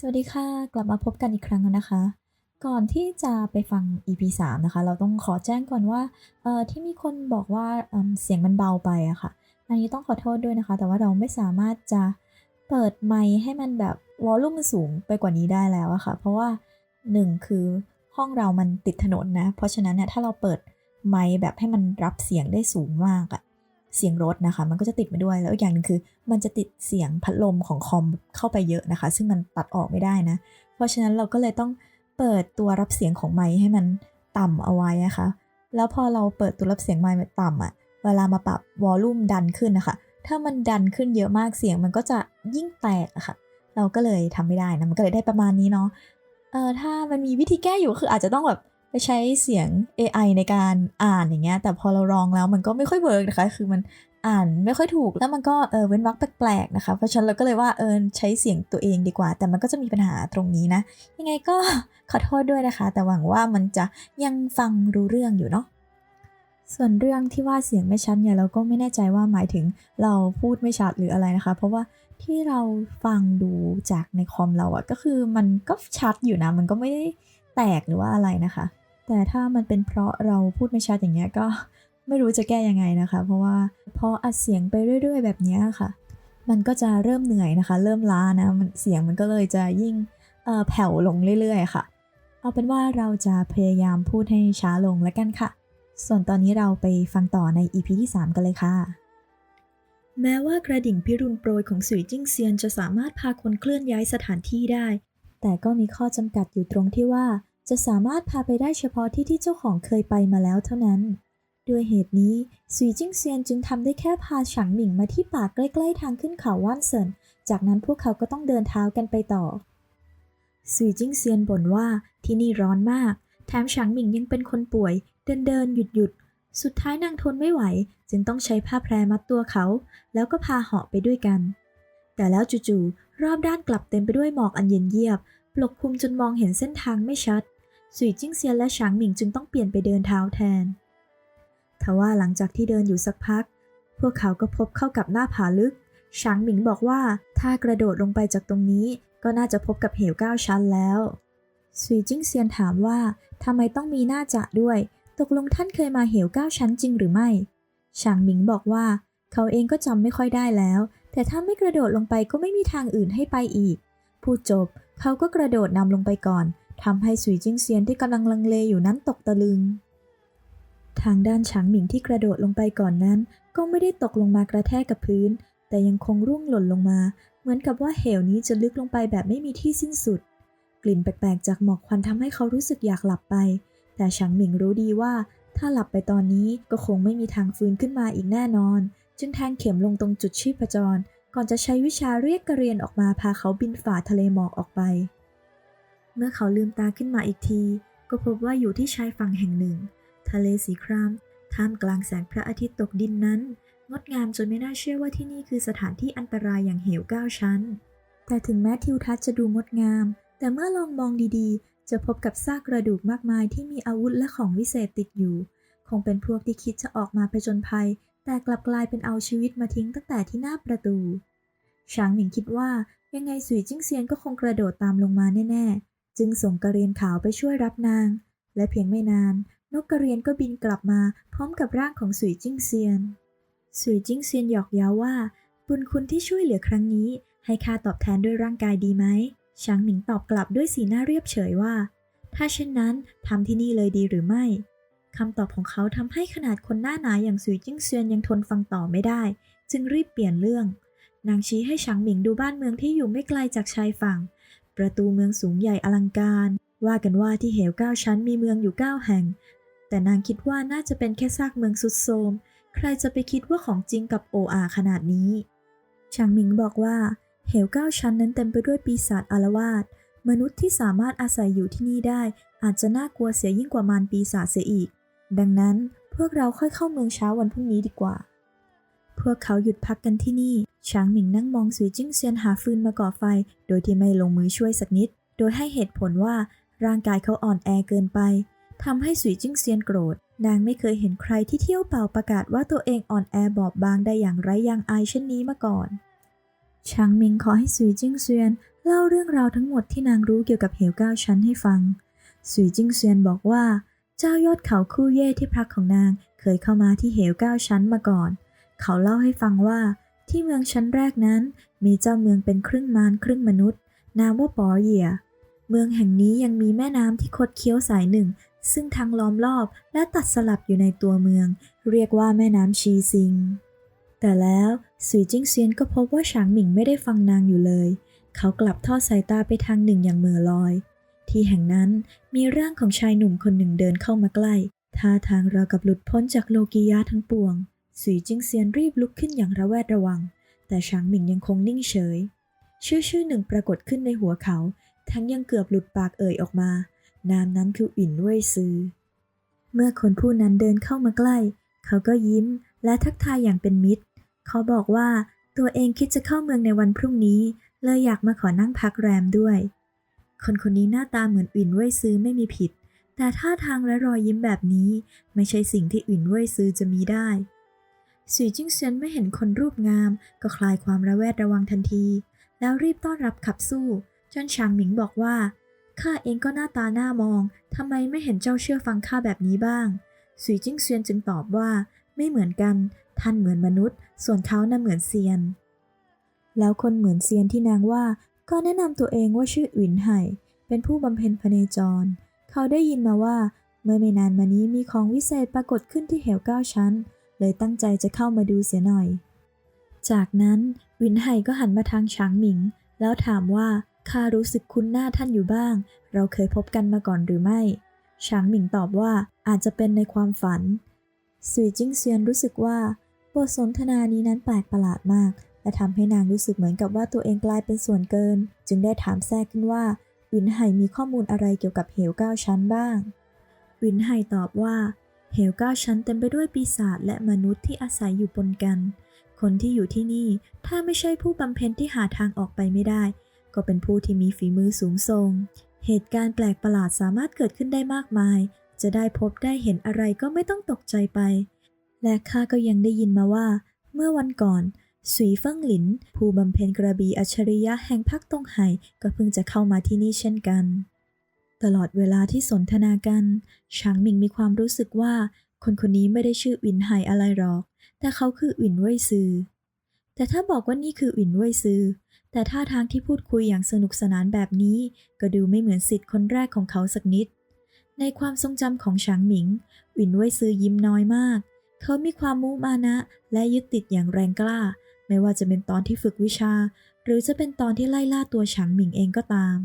สวัสดีค่ะ กลับมาพบกันอีกครั้งนะคะ ก่อนที่จะไปฟัง EP 3 นะคะ เราต้องขอแจ้งก่อนว่าเอ่อที่มีคนบอกว่าเเสียงมันเบาไปอะค่ะ อันนี้ต้องขอโทษด้วยนะคะ แต่ว่าเราไม่สามารถจะเปิดไมค์ให้มันแบบวอลลุ่มมันสูงไปกว่านี้ได้แล้วอะค่ะ เพราะว่า 1 คือห้องเรามันติดถนนนะ เพราะฉะนั้นเนี่ยถ้าเราเปิดไมค์แบบให้มันรับเสียงได้สูงมากอะ เสียงรถนะคะ มันก็จะติดมาด้วยแล้วอีกอย่างหนึ่งคือ มันจะติดเสียงพัดลมของคอมเข้าไปเยอะนะคะ ซึ่งมันตัดออกไม่ได้นะ เพราะฉะนั้นเราก็เลยต้องเปิดตัวรับเสียงของไมค์ให้มันต่ำเอาไว้นะคะ แล้วพอเราเปิดตัวรับเสียงไมค์ต่ำอะเวลามาปรับวอลลุ่มดันขึ้นนะคะ ถ้ามันดันขึ้นเยอะมากเสียงมันก็จะยิ่งแตกอะค่ะ เราก็เลยทำไม่ได้นะมันก็เลยได้ประมาณนี้เนาะเออถ้ามันมีวิธีแก้อยู่คืออาจจะต้องแบบ ไปใช้เสียง AI ในการอ่านอย่างเงี้ยแต่พอเราลองแล้วมันก็ไม่ค่อยเวิร์กนะคะ คือมันอ่านไม่ค่อยถูกแล้วมันก็เออเว้นวรรคแปลกๆนะคะ เพราะฉะนั้นเราก็เลยว่าเออใช้เสียงตัวเองดีกว่า แต่มันก็จะมีปัญหาตรงนี้นะ ยังไงก็ขอโทษด้วยนะคะ แต่หวังว่ามันจะยังฟังรู้เรื่องอยู่เนาะส่วนเรื่องที่ว่าเสียงไม่ชัดเนี่ยเราก็ไม่แน่ใจว่าหมายถึงเราพูดไม่ชัดหรืออะไรนะคะ เพราะว่าที่เราฟังดูจากในคอมเราอะก็คือมันก็ชัดอยู่นะ มันก็ไม่ได้แตกหรือว่าอะไรนะคะ แต่ถ้ามันเป็นเพราะเราพูดไม่ชัดอย่างเงี้ยก็ไม่รู้จะแก้ยังไงนะคะ เพราะว่าพออัดเสียงไปเรื่อย ๆ แบบนี้ค่ะ มันก็จะเริ่มเหนื่อยนะคะ เริ่มล้านะมันเสียงมันก็เลยจะยิ่งแผ่วลงเรื่อย ๆ ค่ะ เอาเป็นว่าเราจะพยายามพูดให้ช้าลงแล้วกันค่ะ ส่วนตอนนี้เราไปฟังต่อใน EP ที่ 3 กันเลยค่ะ แม้ว่ากระดิ่งพิรุณโปรยของสุยจิ้งเซียนจะสามารถพาคนเคลื่อนย้ายสถานที่ได้ แต่ก็มีข้อจำกัดอยู่ตรงที่ว่า จะสามารถพาไปได้เฉพาะที่ที่เจ้าของเคยไปมาแล้วเท่านั้น ด้วยเหตุนี้สุยจิ้งเซียนจึงทำได้แค่พาฉางหมิงมาที่ป่าใกล้ ๆ ทางขึ้นเขาว่านเซินจากนั้นพวกเขาก็ต้องเดินเท้ากันไปต่อสุยจิ้งเซียนบ่นว่าที่นี่ร้อนมาก แถมฉางหมิงยังเป็นคนป่วย เดินเดินหยุดหยุดๆสุดท้ายนางทนไม่ไหว จึงต้องใช้ผ้าแพรมัดตัวเขา แล้วก็พาเหาะไปด้วยกัน แต่แล้วจู่ๆรอบด้านกลับเต็มไปด้วยหมอกอันเย็นเยียบ ปกคลุมจนมองเห็นเส้นทางไม่ชัด สุยจิ้งเซียนและฉางหมิงจึงต้องเปลี่ยนไปเดินเท้าแทนทว่าหลังจากที่เดินอยู่สักพัก พวกเขาก็พบเข้ากับหน้าผาลึกฉางหมิงบอกว่าถ้ากระโดดลงไปจากตรงนี้ ก็น่าจะพบกับเหวเก้าชั้นแล้วสุยจิ้งเซียนถามว่าทำไมต้องมีหน้าจะด้วย ตกลงท่านเคยมาเหวเก้าชั้นจริงหรือไม่ฉางหมิงบอกว่า เขาเองก็จำไม่ค่อยได้แล้ว แต่ถ้าไม่กระโดดลงไปก็ไม่มีทางอื่นให้ไปอีก พูดจบเขาก็กระโดดนำลงไปก่อน ทำให้สุยจิ้งเซียนที่กำลังลังเลอยู่นั้นตกตะลึง ทางด้านฉางหมิงที่กระโดดลงไปก่อนนั้น ก็ไม่ได้ตกลงมากระแทกกับพื้น แต่ยังคงร่วงหล่นลงมา เหมือนกับว่าเหวนี้จะลึกลงไปแบบไม่มีที่สิ้นสุด กลิ่นแปลกๆจากหมอกควันทำให้เขารู้สึกอยากหลับไป แต่ฉางหมิงรู้ดีว่า ถ้าหลับไปตอนนี้ก็คงไม่มีทางฟื้นขึ้นมาอีกแน่นอน จึงแทงเข็มลงตรงจุดชีพจร ก่อนจะใช้วิชาเรียกกระเรียนออกมาพาเขาบินฝ่าทะเลหมอกออกไป เมื่อเขาลืมตาขึ้นมาอีกที ก็พบว่าอยู่ที่ชายฝั่งแห่งหนึ่ง ทะเลสีคราม ท่ามกลางแสงพระอาทิตย์ตกดินนั้น งดงามจนไม่น่าเชื่อว่าที่นี่คือสถานที่อันตรายอย่างเหวเก้าชั้น แต่ถึงแม้ทิวทัศน์จะดูงดงาม แต่เมื่อลองมองดีๆ จะพบกับซากกระดูกมากมายที่มีอาวุธและของวิเศษติดอยู่ คงเป็นพวกที่คิดจะออกมาผจญภัย แต่กลับกลายเป็นเอาชีวิตมาทิ้งตั้งแต่ที่หน้าประตูฉางหมิงคิดว่ายังไงสุยจิ้งเซียนก็คงกระโดดตามลงมาแน่ๆ จึงส่งกระเรียนขาวไปช่วยรับนาง และเพียงไม่นาน นกกระเรียนก็บินกลับมาพร้อมกับร่างของสุยจิ้งเซียน สุยจิ้งเซียนหยอกเย้าว่า บุญคุณที่ช่วยเหลือครั้งนี้ ให้ค่าตอบแทนด้วยร่างกายดีไหมฉางหมิงตอบกลับด้วยสีหน้าเรียบเฉยว่า ถ้าเช่นนั้นทำที่นี่เลยดีหรือไม่คำตอบของเขาทำให้ขนาดคนหน้าหนาอย่างสุยจิ้งเซียนยังทนฟังต่อไม่ได้ จึงรีบเปลี่ยนเรื่อง นางชี้ให้ฉางหมิงดูบ้านเมืองที่อยู่ไม่ไกลจากชายฝั่ง ประตูเมืองสูงใหญ่อลังการ ว่ากันว่าที่เหวเก้าชั้นมีเมืองอยู่เก้าแห่ง แต่นางคิดว่าน่าจะเป็นแค่ซากเมืองสุดโทรมใครจะไปคิดว่าของจริงกับโออาขนาดนี้ฉางหมิงบอกว่า เหวเก้าชั้นนั้นเต็มไปด้วยปีศาจอารวาสมนุษย์ที่สามารถอาศัยอยู่ที่นี่ได้ อาจจะน่ากลัวเสียยิ่งกว่ามารปีศาจเสียอีก ดังนั้นพวกเราค่อยเข้าเมืองเช้าวันพรุ่งนี้ดีกว่า พวกเขาหยุดพักกันที่นี่ ช้างหมิงนั่งมองสุยจิ้งเซียนหาฟืนมาก่อไฟ โดยที่ไม่ลงมือช่วยสักนิด โดยให้เหตุผลว่าร่างกายเขาอ่อนแอเกินไปทำให้สุยจิ้งเซียนโกรธ นางไม่เคยเห็นใครที่เที่ยวเป่าประกาศว่าตัวเองอ่อนแอบอบบางได้อย่างไร้ยางอายเช่นนี้มาก่อน ช้างหมิงขอให้สุยจิ้งเซียนเล่าเรื่องราวทั้งหมดที่นางรู้เกี่ยวกับเหวเก้าชั้นให้ฟัง สุยจิ้งเซียนบอกว่า เจ้ายอดเขาคู่เย่ที่พักของนางเคยเข้ามาที่เหวเก้าชั้นมาก่อน เขาเล่าให้ฟังว่าที่เมืองชั้นแรกนั้นมีเจ้าเมืองเป็นครึ่งมารครึ่งมนุษย์ นามว่าปอเหยีย เมืองแห่งนี้ยังมีแม่น้ำที่คดเคี้ยวสายหนึ่ง ซึ่งทั้งล้อมรอบและตัดสลับอยู่ในตัวเมือง เรียกว่าแม่น้ำชีซิง แต่แล้วสุยจิ้งเซียนก็พบว่าฉางหมิงไม่ได้ฟังนางอยู่เลย เขากลับทอดสายตาไปทางหนึ่งอย่างเหม่อลอย ที่แห่งนั้นมีร่างของชายหนุ่มคนหนึ่งเดินเข้ามาใกล้ท่าทางราวกับหลุดพ้นจากโลกียะทั้งปวง สุยจิงเซียนรีบลุกขึ้นอย่างระแวดระวัง แต่ฉางหมิงยังคงนิ่งเฉย ชื่อชื่อหนึ่งปรากฏขึ้นในหัวเขา ทั้งยังเกือบหลุดปากเอ่ยออกมา นามนั้นคืออินเว่ยซือ เมื่อคนผู้นั้นเดินเข้ามาใกล้ เขาก็ยิ้มและทักทายอย่างเป็นมิตร เขาบอกว่าตัวเองคิดจะเข้าเมืองในวันพรุ่งนี้ เลยอยากมาขอนั่งพักแรมด้วย คนคนนี้หน้าตาเหมือนอินเว่ยซือไม่มีผิด แต่ท่าทางและรอยยิ้มแบบนี้ ไม่ใช่สิ่งที่อินเว่ยซือจะมีได้ สุยจิ้งเซียนไม่เห็นคนรูปงาม ก็คลายความระแวดระวังทันที แล้วรีบต้อนรับขับสู้ จนชางหมิงบอกว่าข้าเองก็หน้าตาหน้ามองทำไมไม่เห็นเจ้าเชื่อฟังข้าแบบนี้บ้างสุยจิ้งเซียนจึงตอบว่า ไม่เหมือนกัน ท่านเหมือนมนุษย์ ส่วนเขาน่ะเหมือนเซียน แล้วคนเหมือนเซียนที่นางว่า ก็แนะนำตัวเองว่าชื่ออินไห่เป็นผู้บำเพ็ญพเนจร เขาได้ยินมาว่า เมื่อไม่นานมานี้มีของวิเศษปรากฏขึ้นที่เหวเก้าชั้น เลยตั้งใจจะเข้ามาดูเสียหน่อย จากนั้นวินไห่ก็หันมาทางช้างหมิง แล้วถามว่าข้ารู้สึกคุ้นหน้าท่านอยู่บ้าง เราเคยพบกันมาก่อนหรือไม่ช้างหมิงตอบว่าอาจจะเป็นในความฝันสุยจิ้งเซียนรู้สึกว่าบทสนทนานี้นั้นแปลกประหลาดมาก และทำให้นางรู้สึกเหมือนกับว่าตัวเองกลายเป็นส่วนเกิน จึงได้ถามแทรกขึ้นว่าวินไห่มีข้อมูลอะไรเกี่ยวกับเหวเก้าชั้นบ้างวินไห่ตอบว่า เหวเก้าชั้นเต็มไปด้วยปีศาจและมนุษย์ที่อาศัยอยู่ปนกัน คนที่อยู่ที่นี่ถ้าไม่ใช่ผู้บำเพ็ญที่หาทางออกไปไม่ได้ ก็เป็นผู้ที่มีฝีมือสูงส่ง เหตุการณ์แปลกประหลาดสามารถเกิดขึ้นได้มากมาย จะได้พบได้เห็นอะไรก็ไม่ต้องตกใจไป และข้าก็ยังได้ยินมาว่า เมื่อวันก่อนสุยเฟิงหลิน ผู้บำเพ็ญกระบี่อัจฉริยะแห่งภาคตงไห่ก็เพิ่งจะเข้ามาที่นี่เช่นกัน ตลอดเวลาที่สนทนากันฉางหมิงมีความรู้สึกว่า คนคนนี้ไม่ได้ชื่ออินไห่อะไรหรอก แต่เขาคืออินเว่ยซือ แต่ถ้าบอกว่านี่คืออินเว่ยซือ แต่ท่าทางที่พูดคุยอย่างสนุกสนานแบบนี้ ก็ดูไม่เหมือนสิทธิ์คนแรกของเขาสักนิด ในความทรงจำของฉางหมิงอินเว่ยซือยิ้มน้อยมาก เขามีความมุมานะ และยึดติดอย่างแรงกล้า ไม่ว่าจะเป็นตอนที่ฝึกวิชา หรือจะเป็นตอนที่ไล่ล่าตัวฉางหมิงเองก็ตาม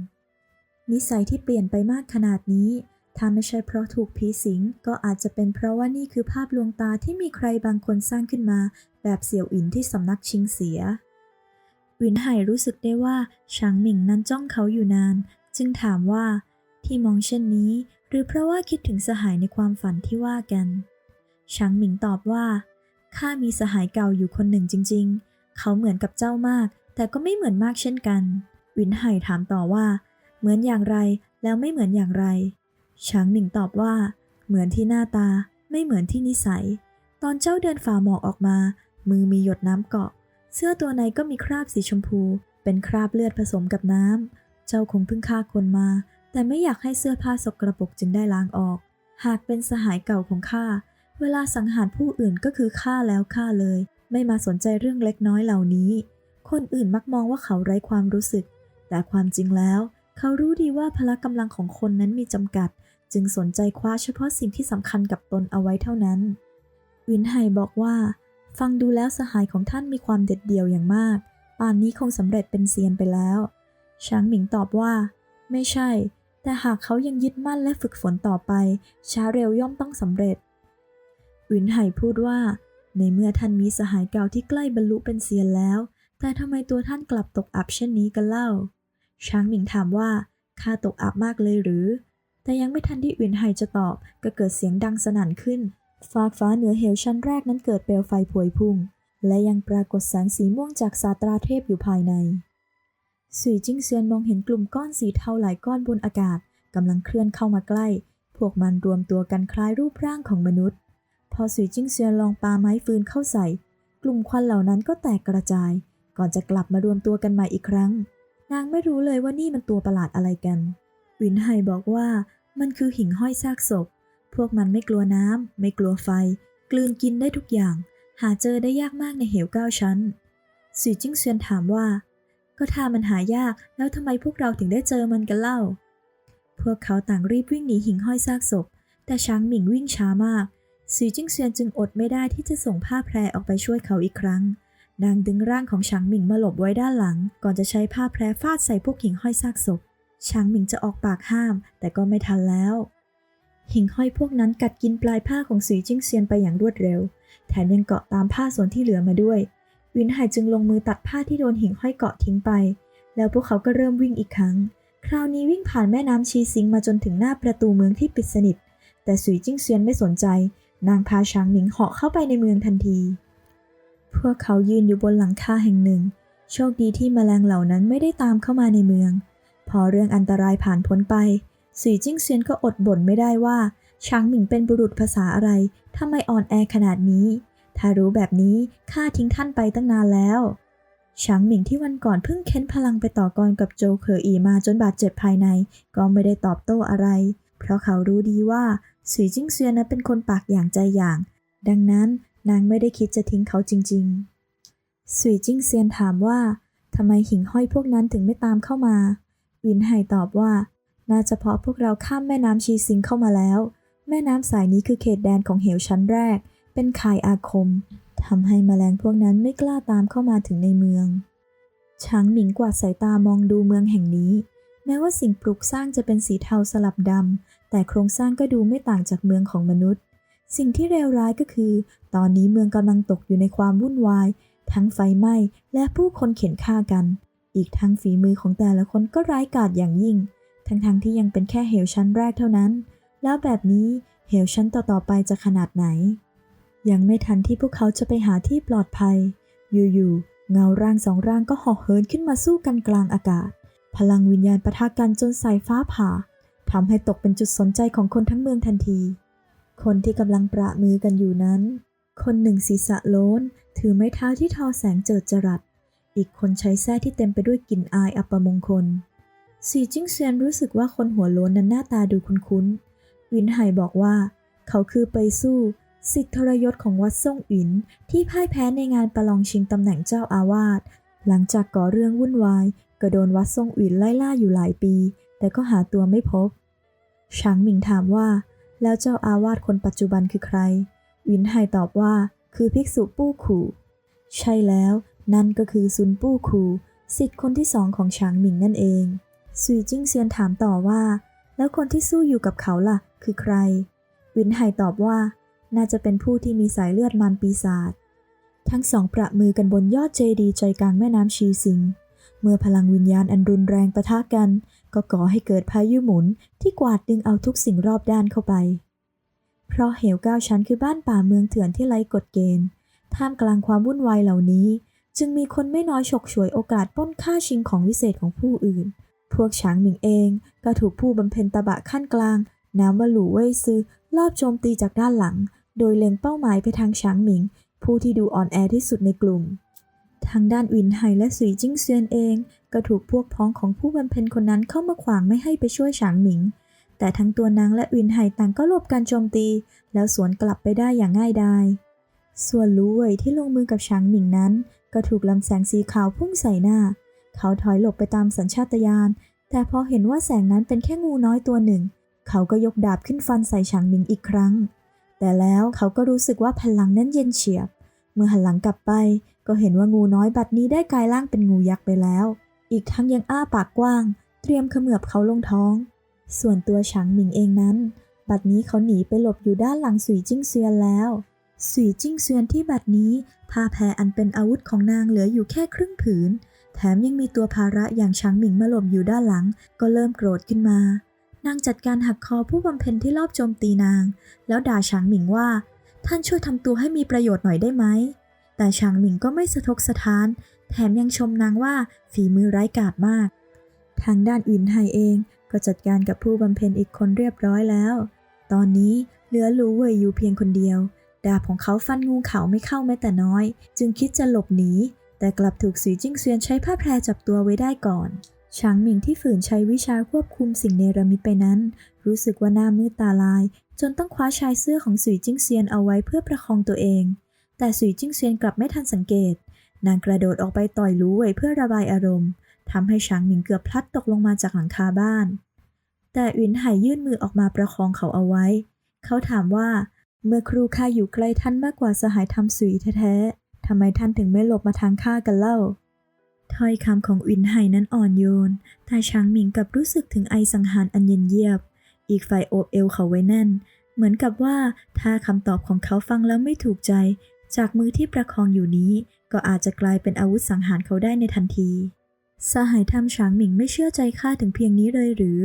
นิสัยที่เปลี่ยนไปมากขนาดนี้ ถ้าไม่ใช่เพราะถูกผีสิง ก็อาจจะเป็นเพราะว่านี่คือภาพลวงตาที่มีใครบางคนสร้างขึ้นมา แบบเสี่ยวอินที่สำนักชิงเสียวินไห่รู้สึกได้ว่าฉางหมิงนั้นจ้องเขาอยู่นาน จึงถามว่า ที่มองเช่นนี้ หรือเพราะว่าคิดถึงสหายในความฝันที่ว่ากันฉางหมิงตอบว่าข้ามีสหายเก่าอยู่คนหนึ่งจริง ๆ เขาเหมือนกับเจ้ามาก แต่ก็ไม่เหมือนมากเช่นกัน วินไห่ถามต่อว่า เหมือนอย่างไรแล้วไม่เหมือนอย่างไรฉางหมิงตอบว่า เหมือนที่หน้าตา ไม่เหมือนที่นิสัย ตอนเจ้าเดินฝ่าหมอกออกมา มือมีหยดน้ำเกาะ เสื้อตัวในก็มีคราบสีชมพู เป็นคราบเลือดผสมกับน้ำ เจ้าคงเพิ่งฆ่าคนมา แต่ไม่อยากให้เสื้อผ้าสกรปรกจึงได้ล้างออก หากเป็นสหายเก่าของข้า เวลาสังหารผู้อื่นก็คือฆ่าแล้วฆ่าเลย ไม่มาสนใจเรื่องเล็กน้อยเหล่านี้ คนอื่นมักมองว่าเขาไร้ความรู้สึก แต่ความจริงแล้ว เขารู้ดีว่าพละกำลังของคนนั้นมีจำกัด จึงสนใจคว้าเฉพาะสิ่งที่สำคัญกับตนเอาไว้เท่านั้นวินไห่บอกว่า ฟังดูแล้วสหายของท่านมีความเด็ดเดี่ยวอย่างมาก ป่านนี้คงสำเร็จเป็นเซียนไปแล้วช้างหมิงตอบว่า ไม่ใช่ แต่หากเขายังยึดมั่นและฝึกฝนต่อไป ช้าเร็วย่อมต้องสำเร็จวินไห่พูดว่า ในเมื่อท่านมีสหายเก่าที่ใกล้บรรลุเป็นเซียนแล้ว แต่ทำไมตัวท่านกลับตกอับเช่นนี้กันเล่า ช้างหมิงถามว่าข้าตกอับมากเลยหรือ แต่ยังไม่ทันที่วินไห่จะตอบ ก็เกิดเสียงดังสนั่นขึ้น ฟากฟ้าเหนือเหวชั้นแรกนั้นเกิดเปลวไฟพวยพุ่ง และยังปรากฏแสงสีม่วงจากสาตราเทพอยู่ภายใน สุยจิ้งเซียนมองเห็นกลุ่มก้อนสีเทาหลายก้อนบนอากาศกำลังเคลื่อนเข้ามาใกล้ พวกมันรวมตัวกันคล้ายรูปร่างของมนุษย์ พอสุยจิ้งเซียนลองปาไม้ฟืนเข้าใส่ กลุ่มควันเหล่านั้นก็แตกกระจาย ก่อนจะกลับมารวมตัวกันใหม่อีกครั้ง นางไม่รู้เลยว่านี่มันตัวประหลาดอะไรกัน วินไฮบอกว่ามันคือหิ่งห้อยซากศพ พวกมันไม่กลัวน้ำ ไม่กลัวไฟ กลืนกินได้ทุกอย่าง หาเจอได้ยากมากในเหวเก้าชั้นสีจิ้งเซียนถามว่า ก็ถ้ามันหายากแล้วทำไมพวกเราถึงได้เจอมันกันเล่า พวกเขาต่างรีบวิ่งหนีหิ่งห้อยซากศพ แต่ช้างหมิงวิ่งช้ามากสีจิ้งเซียนจึงอดไม่ได้ที่จะส่งผ้าแพรออกไปช่วยเขาอีกครั้ง นางดึงร่างของช้างหมิงมาหลบไว้ด้านหลัง ก่อนจะใช้ผ้าแพรฟาดใส่พวกหิ่งห้อยซากศพช้างหมิงจะออกปากห้าม แต่ก็ไม่ทันแล้ว หิ่งห้อยพวกนั้นกัดกินปลายผ้าของสีจิ้งเซียนไปอย่างรวดเร็ว แถมยังเกาะตามผ้าส่วนที่เหลือมาด้วย วินไห่จึงลงมือตัดผ้าที่โดนหิ่งห้อยเกาะทิ้งไป แล้วพวกเขาก็เริ่มวิ่งอีกครั้ง คราวนี้วิ่งผ่านแม่น้ำชีซิงมาจนถึงหน้าประตูเมืองที่ปิดสนิท แต่สุยจิ้งเซียนไม่สนใจ นางพาช้างหมิงเหาะเข้าไปในเมืองทันที พวกเขายืนอยู่บนหลังคาแห่งหนึ่ง โชคดีที่แมลงเหล่านั้นไม่ได้ตามเข้ามาในเมือง พอเรื่องอันตรายผ่านพ้นไปสุยจิ้งเซียนก็อดบ่นไม่ได้ว่าช้างหมิงเป็นบุรุษภาษาอะไรทำไมอ่อนแอขนาดนี้ ถ้ารู้แบบนี้ข้าทิ้งท่านไปตั้งนานแล้วช้างหมิงที่วันก่อนเพิ่งเค้นพลังไปต่อกรกับโจเคออีมาจนบาดเจ็บภายใน ก็ไม่ได้ตอบโต้อะไร เพราะเขารู้ดีว่าสุยจิ้งเซียนนั้นเป็นคนปากอย่างใจอย่าง ดังนั้น นางไม่ได้คิดจะทิ้งเขาจริง ๆ สุยจิ้งเซียนถามว่าทำไมหิ่งห้อยพวกนั้นถึงไม่ตามเข้ามา วินไห่ตอบว่า น่าจะเพราะพวกเราข้ามแม่น้ำชีซิงเข้ามาแล้ว แม่น้ำสายนี้คือเขตแดนของเหวชั้นแรก เป็นข่ายอาคมทำให้แมลงพวกนั้นไม่กล้าตามเข้ามาถึงในเมือง ช้างหมิงกวาดสายตามองดูเมืองแห่งนี้ แม้ว่าสิ่งปลูกสร้างจะเป็นสีเทาสลับดำแต่โครงสร้างก็ดูไม่ต่างจากเมืองของมนุษย์ สิ่งที่เลวร้ายก็คือ ตอนนี้เมืองกำลังตกอยู่ในความวุ่นวาย ทั้งไฟไหม้และผู้คนเข็นฆ่ากัน อีกทั้งฝีมือของแต่ละคนก็ร้ายกาจอย่างยิ่ง ทั้งๆทที่ยังเป็นแค่เหวชั้นแรกเท่านั้น แล้วแบบนี้เหวชั้นต่อๆไปจะขนาดไหน ยังไม่ทันที่พวกเขาจะไปหาที่ปลอดภัย อยู่ๆเงาร่างสองร่างก็ห่อเหินขึ้นมาสู้กันกลางอากาศ พลังวิญญาณปะทะกันจนสายฟ้าผ่าทำให้ตกเป็นจุดสนใจของคนทั้งเมืองทันที คนที่กำลังประมือกันอยู่นั้น คนหนึ่งศีรษะโล้น ถือไม้เท้าที่ทอแสงเจิดจรัส อีกคนใช้แส้ที่เต็มไปด้วยกลิ่นอายอัปมงคล สีจิ้งเซียนรู้สึกว่าคนหัวโล้นนั้นหน้าตาดูคุ้นๆวินไห่บอกว่า เขาคือไปสู้สิทธิทรยศของวัดซ่งอินที่พ่ายแพ้ในงานประลองชิงตำแหน่งเจ้าอาวาส หลังจากก่อเรื่องวุ่นวายก็โดนวัดซ่งอินไล่ล่าอยู่หลายปี แต่ก็หาตัวไม่พบช้างหมิงถามว่า แล้วเจ้าอาวาสคนปัจจุบันคือใคร วินไห่ตอบว่า คือภิกษุปู้ขู่ ใช่แล้ว นั่นก็คือซุนปู้ขู่สิทธิ์คนที่สองของช้างหมิงนั่นเองซุยจิ้งเซียนถามต่อว่า แล้วคนที่สู้อยู่กับเขาล่ะ คือใคร วินไห่ตอบว่า น่าจะเป็นผู้ที่มีสายเลือดมันปีศาจทั้งสองประมือกันบนยอดเจดีใจกลางแม่น้ำชีซิง เมื่อพลังวิญญาณอันรุนแรงประทะกัน ก็ก่อให้เกิดพายุหมุนที่กวาดดึงเอาทุกสิ่งรอบด้านเข้าไป เพราะเหวเก้าชั้นคือบ้านป่าเมืองเถื่อนที่ไร้กฎเกณฑ์ ท่ามกลางความวุ่นวายเหล่านี้ จึงมีคนไม่น้อยฉกฉวยโอกาสป้นฆ่าชิงของวิเศษของผู้อื่น พวกฉางหมิงเองก็ถูกผู้บำเพ็ญตบะขั้นกลางน้ำว่าหลู่เว่ยซือลอบโจมตีจากด้านหลัง โดยเล็งเป้าหมายไปทางฉางหมิง ผู้ที่ดูอ่อนแอที่สุดในกลุ่ม ทางด้านวินไห่และสุยจิ้งเซียนเอง ก็ถูกพวกพ้องของผู้บำเพ็ญคนนั้นเข้ามาขวางไม่ให้ไปช่วยฉางหมิง แต่ทั้งตัวนางและวินไห่ต่างก็หลบการโจมตี แล้วสวนกลับไปได้อย่างง่ายดาย ส่วนลู่เว่ยที่ลงมือกับฉางหมิงนั้น ก็ถูกลำแสงสีขาวพุ่งใส่หน้า เขาถอยหลบไปตามสัญชาตญาณ แต่พอเห็นว่าแสงนั้นเป็นแค่งูน้อยตัวหนึ่ง เขาก็ยกดาบขึ้นฟันใส่ฉางหมิงอีกครั้ง แต่แล้วเขาก็รู้สึกว่าพลังนั้นเย็นเฉียบ เมื่อหันหลังกลับไป ก็เห็นว่างูน้อยบัดนี้ได้กลายร่างเป็นงูยักษ์ไปแล้ว อีกทั้งยังอ้าปากกว้าง เตรียมเขมือบเขาลงท้อง ส่วนตัวฉางหมิงเองนั้น บัดนี้เขาหนีไปหลบอยู่ด้านหลังสุยจิ้งเซียนแล้วสุยจิ้งเซียนที่บัดนี้ผ้าแพรอันเป็นอาวุธของนางเหลืออยู่แค่ครึ่งผืน แถมยังมีตัวภาระอย่างช้างหมิงมาหลบอยู่ด้านหลัง ก็เริ่มโกรธขึ้นมา นางจัดการหักคอผู้บำเพ็ญที่ลอบโจมตีนาง แล้วด่าช้างหมิงว่า ท่านช่วยทำตัวให้มีประโยชน์หน่อยได้ไหม แต่ช้างหมิงก็ไม่สะทกสะท้าน แถมยังชมนางว่าฝีมือไร้กาจมาก ทางด้านอื่นไฮเอง ก็จัดการกับผู้บำเพ็ญอีกคนเรียบร้อยแล้ว ตอนนี้เหลือลูเวยอยู่เพียงคนเดียว ดาบของเขาฟันงูเขาไม่เข้าแม้แต่น้อย จึงคิดจะหลบหนี แต่กลับถูกสีจิ้งเซียนใช้ผ้าแพรจับตัวไว้ได้ก่อนฉางหมิงที่ฝืนใช้วิชาควบคุมสิ่งเนรมิตไปนั้น รู้สึกว่าหน้ามืดตาลาย จนต้องคว้าชายเสื้อของสุยจิ้งเซียนเอาไว้เพื่อประคองตัวเอง แต่สุยจิ้งเซียนกลับไม่ทันสังเกต นางกระโดดออกไปต่อยลูเวยเพื่อระบายอารมณ์ทำให้ฉางหมิงเกือบพลัดตกลงมาจากหลังคาบ้าน แต่อินไห่ยื่นมือออกมาประคองเขาเอาไว้ เขาถามว่า เมื่อครูข้าอยู่ใกล้ท่านมากกว่าสหายทำสุยแท้ๆทำไมท่านถึงไม่หลบมาทางข้ากันเล่า ถ้อยคำของอินไห่นั้นอ่อนโยน แต่ช้างหมิงกลับรู้สึกถึงไอสังหารอันเย็นเยียบ อีกฝ่ายโอบเอวเขาไว้แน่น เหมือนกับว่าถ้าคำตอบของเขาฟังแล้วไม่ถูกใจ จากมือที่ประคองอยู่นี้ ก็อาจจะกลายเป็นอาวุธสังหารเขาได้ในทันทีสหายทำช้างหมิงไม่เชื่อใจข้าถึงเพียงนี้เลยหรือ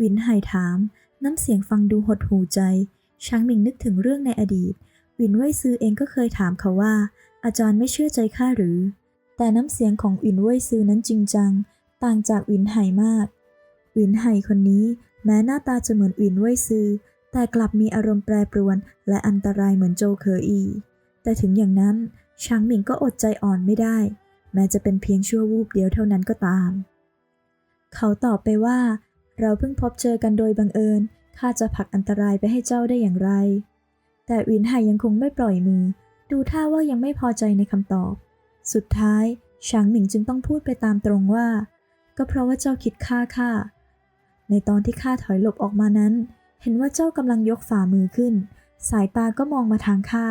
วินไห่ถาม น้ำเสียงฟังดูหดหูใจ ช้างหมิงนึกถึงเรื่องในอดีต วินเว่ยซือเองก็เคยถามเขาว่า อาจารย์ไม่เชื่อใจข้าหรือ แต่น้ำเสียงของวินเว่ยซือนั้นจริงจัง ต่างจากวินไห่มาก วินไห่คนนี้ แม้หน้าตาจะเหมือนวินเว่ยซือแต่กลับมีอารมณ์แปรปรวน และอันตรายเหมือนโจเคออี แต่ถึงอย่างนั้นช้างหมิงก็อดใจอ่อนไม่ได้ แม้จะเป็นเพียงชั่ววูบเดียวเท่านั้นก็ตาม เขาตอบไปว่า เราเพิ่งพบเจอกันโดยบังเอิญ ข้าจะผลักอันตรายไปให้เจ้าได้อย่างไร แต่วินไห่ยังคงไม่ปล่อยมือ ดูท่าว่ายังไม่พอใจในคำตอบ สุดท้ายฉางหมิงจึงต้องพูดไปตามตรงว่า ก็เพราะว่าเจ้าคิดฆ่าข้า ในตอนที่ข้าถอยหลบออกมานั้น เห็นว่าเจ้ากำลังยกฝ่ามือขึ้น สายตาก็มองมาทางข้า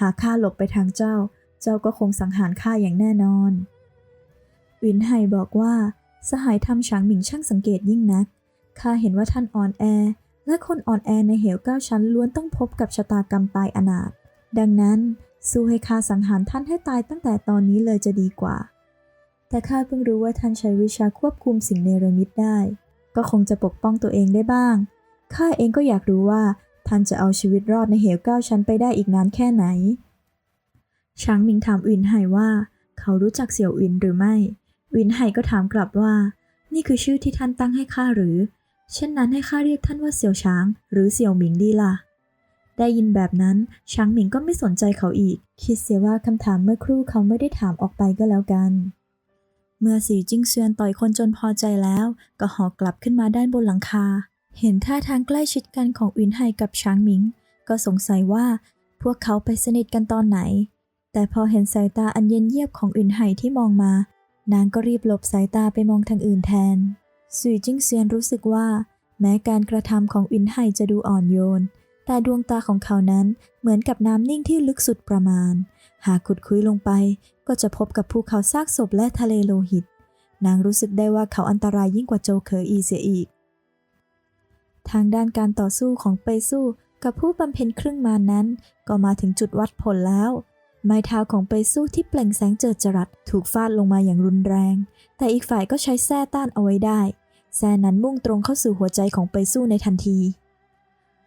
หากข้าหลบไปทางเจ้า เจ้าก็คงสังหารข้าอย่างแน่นอนวินไห่บอกว่า สหายทำฉางหมิงช่างสังเกตยิ่งนัก ข้าเห็นว่าท่านอ่อนแอ และคนอ่อนแอในเหวเก้าชั้นล้วนต้องพบกับชะตากรรมตายอนาถ ดังนั้นสู้ให้ข้าสังหารท่านให้ตายตั้งแต่ตอนนี้เลยจะดีกว่า แต่ข้าเพิ่งรู้ว่าท่านใช้วิชาควบคุมสิ่งเนรมิตได้ ก็คงจะปกป้องตัวเองได้บ้าง ข้าเองก็อยากรู้ว่าท่านจะเอาชีวิตรอดในเหวเก้าชั้นไปได้อีกนานแค่ไหน ช้างมิงถามอินไห่ว่า เขารู้จักเสี่ยวอินหรือไม่ วินไห่ก็ถามกลับว่า นี่คือชื่อที่ท่านตั้งให้ข้าหรือ เช่นนั้นให้ข้าเรียกท่านว่าเสี่ยวช้าง หรือเสี่ยวหมิงดีล่ะ ได้ยินแบบนั้นช้างหมิงก็ไม่สนใจเขาอีก คิดเสียว่าคำถามเมื่อครู่เขาไม่ได้ถามออกไปก็แล้วกัน เมื่อสีจิ้งเซียนต่อยคนจนพอใจแล้ว ก็หอกกลับขึ้นมาด้านบนหลังคา เห็นท่าทางใกล้ชิดกันของอินไห่กับช้างหมิง ก็สงสัยว่าพวกเขาไปสนิทกันตอนไหน แต่พอเห็นสายตาอันเย็นเยียบของอินไห่ที่มองมา นางก็รีบหลบสายตาไปมองทางอื่นแทน สุยจิ้งเซียนรู้สึกว่า แม้การกระทำของอินไห่จะดูอ่อนโยน แต่ดวงตาของเขานั้นเหมือนกับน้ำนิ่งที่ลึกสุดประมาณ หากขุดคุยลงไป ก็จะพบกับภูเขาซากศพและทะเลโลหิต นางรู้สึกได้ว่าเขาอันตรายยิ่งกว่าโจเคออีเสียอีก ทางด้านการต่อสู้ของเปสู้กับผู้บำเพ็ญครึ่งมานั้น ก็มาถึงจุดวัดผลแล้วไม้เท้าของเปสู้ที่เปล่งแสงเจิดจรัสถูกฟาดลงมาอย่างรุนแรง แต่อีกฝ่ายก็ใช้แส้ต้านเอาไว้ได้ แส้นั้นมุ่งตรงเข้าสู่หัวใจของเปสู้ในทันที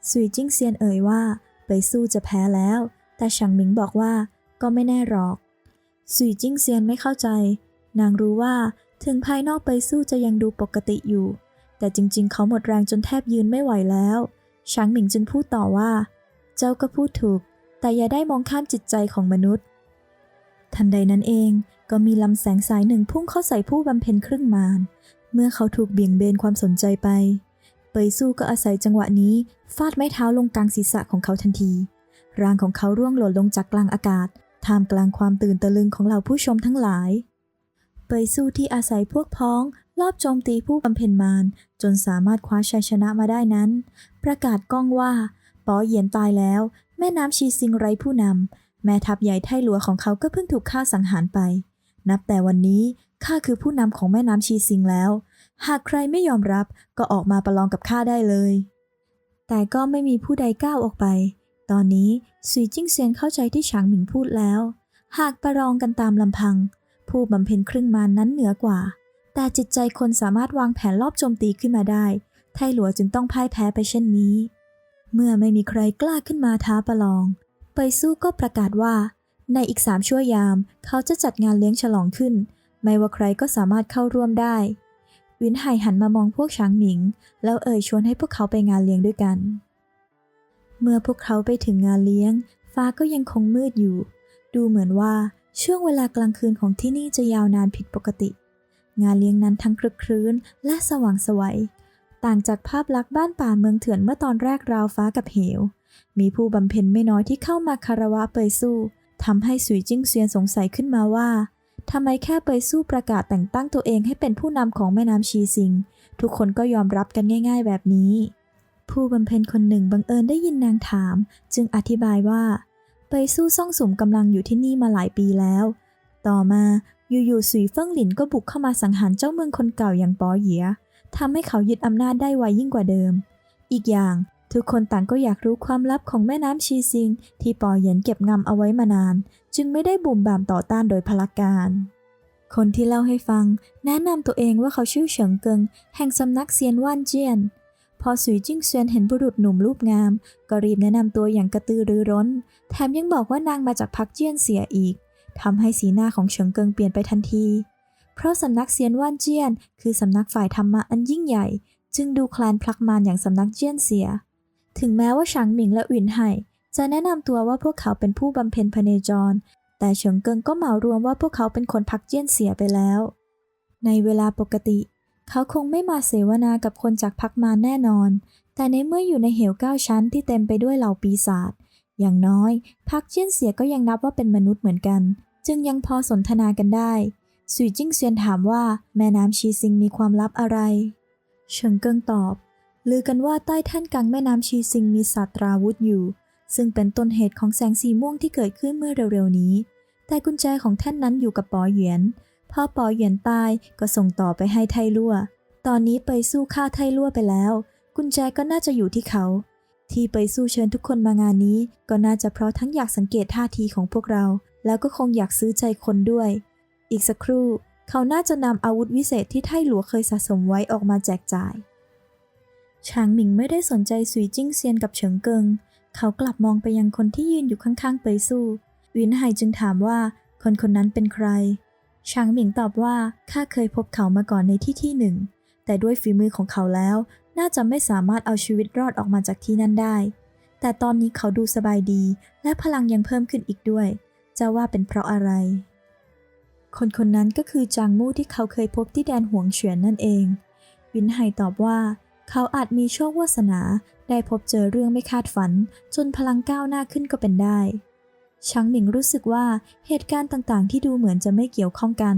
สุยจิ้งเซียนเอ่ยว่า เปสู้จะแพ้แล้ว แต่ฉางหมิงบอกว่าก็ไม่แน่หรอกสุยจิ้งเซียนไม่เข้าใจ นางรู้ว่าถึงภายนอกเปสู้จะยังดูปกติอยู่ แต่จริงๆ เขาหมดแรงจนแทบยืนไม่ไหวแล้วฉางหมิงจึงพูดต่อว่า เจ้าก็พูดถูก แต่อย่าได้มองข้ามจิตใจของมนุษย์ ทันใดนั้นเองก็มีลำแสงสายหนึ่งพุ่งเข้าใส่ผู้บำเพ็ญครึ่งมาร เมื่อเขาถูกเบี่ยงเบนความสนใจไป เปยสู้ก็อาศัยจังหวะนี้ ฟาดไม้เท้าลงกลางศีรษะของเขาทันที ร่างของเขาร่วงหล่นลงจากกลางอากาศ ท่ามกลางความตื่นตะลึงของเหล่าผู้ชมทั้งหลาย เปยสู้ที่อาศัยพวกพ้อง ลอบโจมตีผู้บำเพ็ญมารจนสามารถคว้าชัยชนะมาได้นั้น ประกาศก้องว่าป๋อเหยียนตายแล้ว แม่น้ำชีซิงไร้ผู้นำแม่ทัพใหญ่ไทหลัวของเขาก็เพิ่งถูกฆ่าสังหารไป นับแต่วันนี้ข้าคือผู้นำของแม่น้ำชีซิงแล้ว หากใครไม่ยอมรับก็ออกมาประลองกับข้าได้เลย แต่ก็ไม่มีผู้ใดก้าวออกไป ตอนนี้สุยจิ้งเซียนเข้าใจที่ฉางหมิงพูดแล้ว หากประลองกันตามลำพัง ผู้บำเพ็ญครึ่งมานนั้นเหนือกว่า แต่จิตใจคนสามารถวางแผนลอบโจมตีขึ้นมาได้ ไทหลัวจึงต้องพ่ายแพ้ไปเช่นนี้ เมื่อไม่มีใครกล้าขึ้นมาท้าประลองเปสู้ก็ประกาศว่า ในอีกสามชั่วยามเขาจะจัดงานเลี้ยงฉลองขึ้น ไม่ว่าใครก็สามารถเข้าร่วมได้ วินไห่หันมามองพวกช้างหมิง แล้วเอ่ยชวนให้พวกเขาไปงานเลี้ยงด้วยกัน เมื่อพวกเขาไปถึงงานเลี้ยง ฟ้าก็ยังคงมืดอยู่ ดูเหมือนว่าช่วงเวลากลางคืนของที่นี่จะยาวนานผิดปกติ งานเลี้ยงนั้นทั้งครึกครื้นและสว่างสวัยต่างจากภาพลักษณ์บ้านป่าเมืองเถื่อนเมื่อตอนแรกราวฟ้ากับเหว มีผู้บำเพ็ญไม่น้อยที่เข้ามาคารวะเปยสู้ทำให้สุยจิ้งเซียนสงสัยขึ้นมาว่า ทำไมแค่เปยสู้ประกาศแต่งตั้งตัวเองให้เป็นผู้นำของแม่น้ำชีซิง ทุกคนก็ยอมรับกันง่าย ๆ แบบนี้ ผู้บำเพ็ญคนหนึ่งบังเอิญได้ยินนางถาม จึงอธิบายว่า เปยสู้ซ่องสุมกำลังอยู่ที่นี่มาหลายปีแล้ว ต่อมาอยู่ๆสุยเฟิ่งหลินก็บุกเข้ามาสังหารเจ้าเมืองคนเก่าอย่างปอเหยียทำให้เขายึดอำนาจได้ไวยิ่งกว่าเดิม อีกอย่าง ทุกคนต่างก็อยากรู้ความลับของแม่น้ำชีซิง ที่ปอเหยียนเก็บงำเอาไว้มานาน จึงไม่ได้บุ่มบามต่อต้านโดยพละการ คนที่เล่าให้ฟัง แนะนำตัวเองว่าเขาชื่อเฉิงเกิง แห่งสำนักเซียนว่านเจียน พอสุยจิ้งเซียนเห็นบุรุษหนุ่มรูปงาม ก็รีบแนะนำตัวอย่างกระตือรือร้น แถมยังบอกว่านางมาจากพักเจียนเสียอีกทำให้สีหน้าของเฉิงเกิงเปลี่ยนไปทันที เพราะสำนักเซียนว่านเจียน คือสำนักฝ่ายธรรมะอันยิ่งใหญ่ จึงดูคลานพลักมานอย่างสำนักเจียนเสีย ถึงแม้ว่าฉางหมิงและอุ่นไห่จะแนะนำตัวว่าพวกเขาเป็นผู้บำเพ็ญพเนจร แต่เฉิงเกิงก็เหมารวมว่าพวกเขาเป็นคนพักเจียนเสียไปแล้ว ในเวลาปกติ เขาคงไม่มาเสวนากับคนจากพักมารแน่นอน แต่ในเมื่ออยู่ในเหวเก้าชั้นที่เต็มไปด้วยเหล่าปีศาจ อย่างน้อยพักเจียนเสียก็ยังนับว่าเป็นมนุษย์เหมือนกัน จึงยังพอสนทนากันได้ สุยจิ้งเซียนถามว่าแม่น้ำชีซิงมีความลับอะไร เฉิงเกิงตอบ ลือกันว่าใต้แท่นกลางแม่น้ำชีซิงมีสัตราวุธอยู่ ซึ่งเป็นต้นเหตุของแสงสีม่วงที่เกิดขึ้นเมื่อเร็วๆนี้ แต่กุญแจของแท่นนั้นอยู่กับปอเหยียนพอปอเหยียนตายก็ส่งต่อไปให้ไทลั่ว ตอนนี้ไปสู้ฆ่าไทลั่วไปแล้ว กุญแจก็น่าจะอยู่ที่เขา ที่ไปสู้เชิญทุกคนมางานนี้ ก็น่าจะเพราะทั้งอยากสังเกตท่าทีของพวกเรา แล้วก็คงอยากซื้อใจคนด้วย อีกสักครู่ เขาน่าจะนำอาวุธวิเศษที่ไทหลัวเคยสะสมไว้ออกมาแจกจ่าย ฉางหมิงไม่ได้สนใจสุยจิ้งเซียนกับเฉิงเกิง เขากลับมองไปยังคนที่ยืนอยู่ข้างๆเปยสู้วินไห่จึงถามว่าคนคนนั้นเป็นใครฉางหมิงตอบว่าข้าเคยพบเขามาก่อนในที่ที่หนึ่ง แต่ด้วยฝีมือของเขาแล้ว น่าจะไม่สามารถเอาชีวิตรอดออกมาจากที่นั่นได้ แต่ตอนนี้เขาดูสบายดี และพลังยังเพิ่มขึ้นอีกด้วย จะว่าเป็นเพราะอะไร คนคนนั้นก็คือจางมู่ที่เขาเคยพบที่แดนหวงเฉียนนั่นเอง วินไห่ตอบว่า เขาอาจมีโชควาสนาได้พบเจอเรื่องไม่คาดฝัน จนพลังก้าวหน้าขึ้นก็เป็นได้ช้างหมิงรู้สึกว่าเหตุการณ์ต่างๆ ที่ดูเหมือนจะไม่เกี่ยวข้องกัน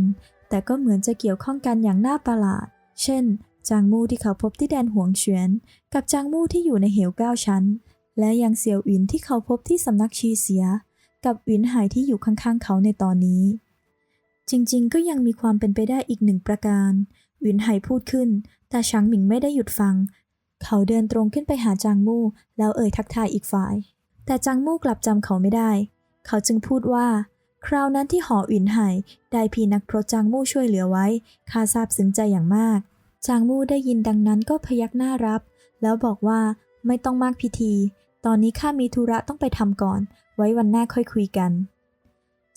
แต่ก็เหมือนจะเกี่ยวข้องกันอย่างน่าประหลาด เช่น จางมู่ที่เขาพบที่แดนหวงเฉียน กับจางมู่ที่อยู่ในเหวเก้าชั้น และยังเซียวอินที่เขาพบที่สำนักชีเสีย กับอินไห่ที่อยู่ข้างๆ เขาในตอนนี้ จริงๆ ก็ยังมีความเป็นไปได้อีกหนึ่งประการ วินไห่พูดขึ้น แต่ช้างหมิงไม่ได้หยุดฟัง เขาเดินตรงขึ้นไปหาจางมู่แล้วเอ่ยทักทายอีกฝ่าย แต่จางมู่กลับจำเขาไม่ได้ เขาจึงพูดว่า คราวนั้นที่หออินไห่ได้พีนักพรตจางมู่ช่วยเหลือไว้ข้าซาบซึ้งใจอย่างมาก จางมู่ได้ยินดังนั้นก็พยักหน้ารับ แล้วบอกว่าไม่ต้องมากพิธี ตอนนี้ข้ามีธุระต้องไปทำก่อน ไว้วันหน้าค่อยคุยกัน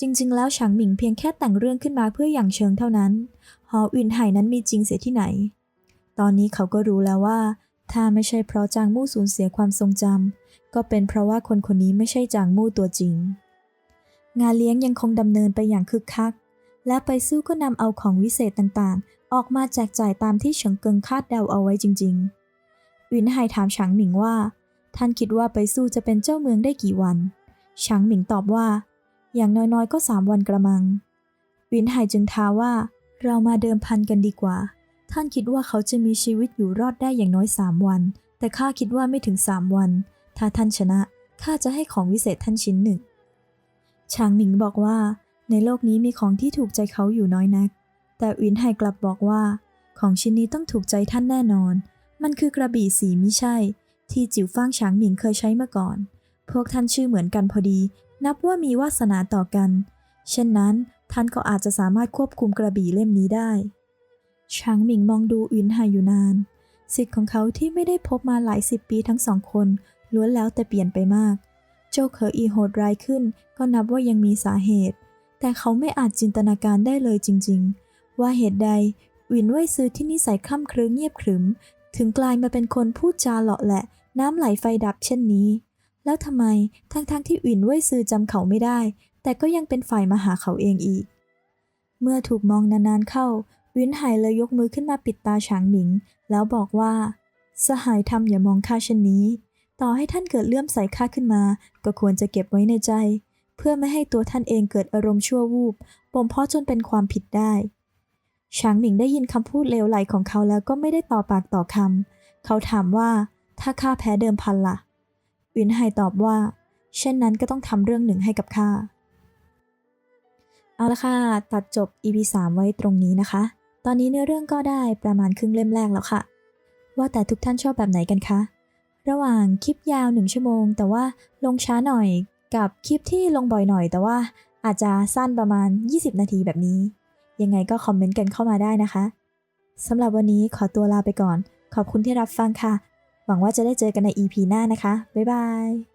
จริงๆ แล้วฉางหมิงเพียงแค่แต่งเรื่องขึ้นมาเพื่ออย่างเชิงเท่านั้น หออินไห่นั้นมีจริงเสียที่ไหน ตอนนี้เขาก็รู้แล้วว่า ถ้าไม่ใช่เพราะจางมู่สูญเสียความทรงจำก็เป็นเพราะว่าคนคนนี้ไม่ใช่จางมู่ตัวจริง งานเลี้ยงยังคงดำเนินไปอย่างคึกคัก และไปสู้ก็นำเอาของวิเศษต่างๆ ออกมาแจกจ่ายตามที่เฉิงเกิงคาดเดาเอาไว้จริงๆวินไห่ถามฉางหมิงว่า ท่านคิดว่าไปสู้จะเป็นเจ้าเมืองได้กี่วันฉางหมิงตอบว่า อย่างน้อยๆก็สามวันกระมังวินไห่จึงท้าว่า เรามาเดิมพันกันดีกว่า ท่านคิดว่าเขาจะมีชีวิตอยู่รอดได้อย่างน้อยสามวัน แต่ข้าคิดว่าไม่ถึงสามวัน ถ้าท่านชนะข้าจะให้ของวิเศษท่านชิ้นหนึ่ง ชางหมิงบอกว่า ในโลกนี้มีของที่ถูกใจเขาอยู่น้อยนัก แต่วินไห่กลับบอกว่า ของชิ้นนี้ต้องถูกใจท่านแน่นอน มันคือกระบี่สีมิใช่ ที่จิ๋วฟ้างฉางหมิงเคยใช้มาก่อน พวกท่านชื่อเหมือนกันพอดี นับว่ามีวาสนาต่อกัน เช่นนั้น ท่านก็อาจจะสามารถควบคุมกระบี่เล่มนี้ได้ฉางหมิงมองดูอินไห่อยู่นาน สิทธิ์ของเขาที่ไม่ได้พบมาหลายสิบปีทั้งสองคนล้วนแล้วแต่เปลี่ยนไปมาก โจเคออีโหดร้ายขึ้นก็นับว่ายังมีสาเหตุ แต่เขาไม่อาจจินตนาการได้เลยจริง ๆ ว่าเหตุใดวินเว่ยซื้อที่นิสัยคล่ำครึ้งเงียบขรึม ถึงกลายมาเป็นคนพูดจาเหลาะแหละ น้ำไหลไฟดับเช่นนี้ แล้วทำไมทั้งๆทที่วินเว่ยซื้อจำเขาไม่ได้ แต่ก็ยังเป็นฝ่ายมาหาเขาเองอีก เมื่อถูกมองนานๆเข้า วินไห่เลยยกมือขึ้นมาปิดตาฉางหมิง แล้วบอกว่า สหายทำอย่ามองข้าเช่นนี้ ต่อให้ท่านเกิดเลื่อมใสข้าขึ้นมา ก็ควรจะเก็บไว้ในใจ เพื่อไม่ให้ตัวท่านเองเกิดอารมณ์ชั่ววูบบ่มเพาะจนเป็นความผิดได้ฉางหมิงได้ยินคำพูดเลวไหลของเขาแล้วก็ไม่ได้ต่อปากต่อคำเขาถามว่า ถ้าข้าแพ้เดิมพันล่ะวินไห่ตอบว่า เช่นนั้นก็ต้องทำเรื่องหนึ่งให้กับข้า เอาละค่ะ ตัดจบ EP 3 ไว้ตรงนี้นะคะ ตอนนี้เนื้อเรื่องก็ได้ประมาณครึ่งเล่มแรกแล้วค่ะ ว่าแต่ทุกท่านชอบแบบไหนกันคะ ระหว่างคลิปยาว 1 ชั่วโมง แต่ว่าลงช้าหน่อยกับคลิปที่ลงบ่อยหน่อย แต่ว่าอาจจะสั้นประมาณ 20 นาทีแบบนี้ ยังไงก็คอมเมนต์กันเข้ามาได้นะคะสำหรับวันนี้ขอตัวลาไปก่อน ขอบคุณที่รับฟังค่ะ หวังว่าจะได้เจอกันใน EP หน้านะคะ บ๊ายบาย